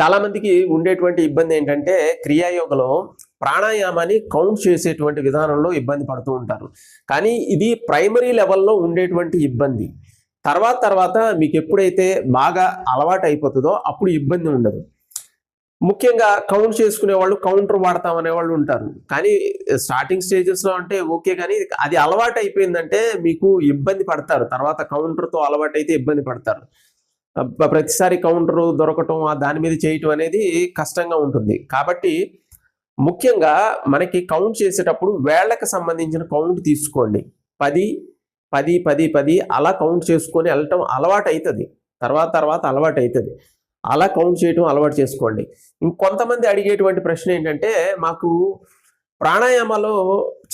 చాలామందికి ఉండేటువంటి ఇబ్బంది ఏంటంటే క్రియాయోగలో ప్రాణాయామాన్ని కౌంట్ చేసేటువంటి విధానంలో ఇబ్బంది పడుతూ ఉంటారు. కానీ ఇది ప్రైమరీ లెవెల్లో ఉండేటువంటి ఇబ్బంది. తర్వాత తర్వాత మీకు ఎప్పుడైతే బాగా అలవాటు అయిపోతుందో అప్పుడు ఇబ్బంది ఉండదు. ముఖ్యంగా కౌంట్ చేసుకునే వాళ్ళు కౌంటర్ వాడతాం వాళ్ళు ఉంటారు. కానీ స్టార్టింగ్ స్టేజెస్లో అంటే ఓకే కానీ అది అలవాటు అయిపోయిందంటే మీకు ఇబ్బంది పడతారు. తర్వాత కౌంటర్తో అలవాటు అయితే ఇబ్బంది పడతారు. ప్రతిసారి కౌంటర్ దొరకటం ఆ దాని మీద చేయటం అనేది కష్టంగా ఉంటుంది. కాబట్టి ముఖ్యంగా మనకి కౌంట్ చేసేటప్పుడు వేళ్ళకు సంబంధించిన కౌంట్ తీసుకోండి. పది పది పది పది అలా కౌంట్ చేసుకొని వెళ్ళటం అలవాటు అవుతుంది తర్వాత తర్వాత అలవాటు అవుతుంది అలా కౌంట్ చేయటం అలవాటు చేసుకోండి. ఇంకొంతమంది అడిగేటువంటి ప్రశ్న ఏంటంటే మాకు ప్రాణాయామాలో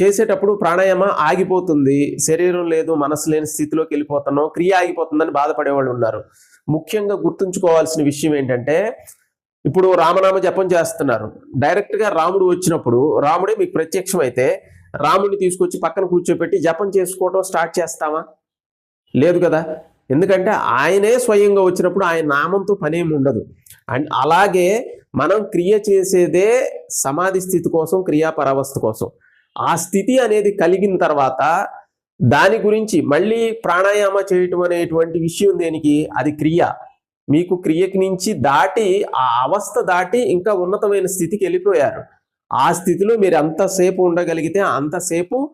చేసేటప్పుడు ప్రాణాయామ ఆగిపోతుంది. శరీరం లేదు మనసు లేని స్థితిలోకి వెళ్ళిపోతున్నాం క్రియ ఆగిపోతుందని బాధపడే వాళ్ళు ఉన్నారు. ముఖ్యంగా గుర్తుంచుకోవాల్సిన విషయం ఏంటంటే ఇప్పుడు రామనామ జపం చేస్తున్నారు. డైరెక్ట్గా రాముడు వచ్చినప్పుడు రాముడే మీకు ప్రత్యక్షం అయితే రాముడిని తీసుకొచ్చి పక్కన కూర్చోబెట్టి జపం చేసుకోవటం స్టార్ట్ చేస్తామా లేదు కదా? ఎందుకంటే ఆయనే స్వయంగా వచ్చినప్పుడు ఆయన నామంతో పనేమి ఉండదు. అండ్ అలాగే మనం క్రియ చేసేదే సమాధి స్థితి కోసం క్రియాపరావస్థ కోసం. ఆ స్థితి అనేది కలిగిన తర్వాత దాని గురించి మళ్ళీ ప్రాణాయామ చేయటం అనేటువంటి విషయం దేనికి? అది క్రియ. మీకు క్రియకి నుంచి దాటి ఆ అవస్థ దాటి ఇంకా ఉన్నతమైన స్థితికి వెళ్ళిపోయారు. ఆ స్థితిలో మీరు ఎంతసేపు ఉండగలిగితే అంతసేపు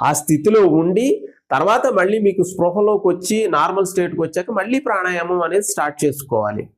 ఆ స్థితిలో ఉండి తర్వాత మళ్ళీ మీకు స్పృహలోకి వచ్చి నార్మల్ స్టేట్కి వచ్చాక మళ్ళీ ప్రాణాయామం అనేది స్టార్ట్ చేసుకోవాలి.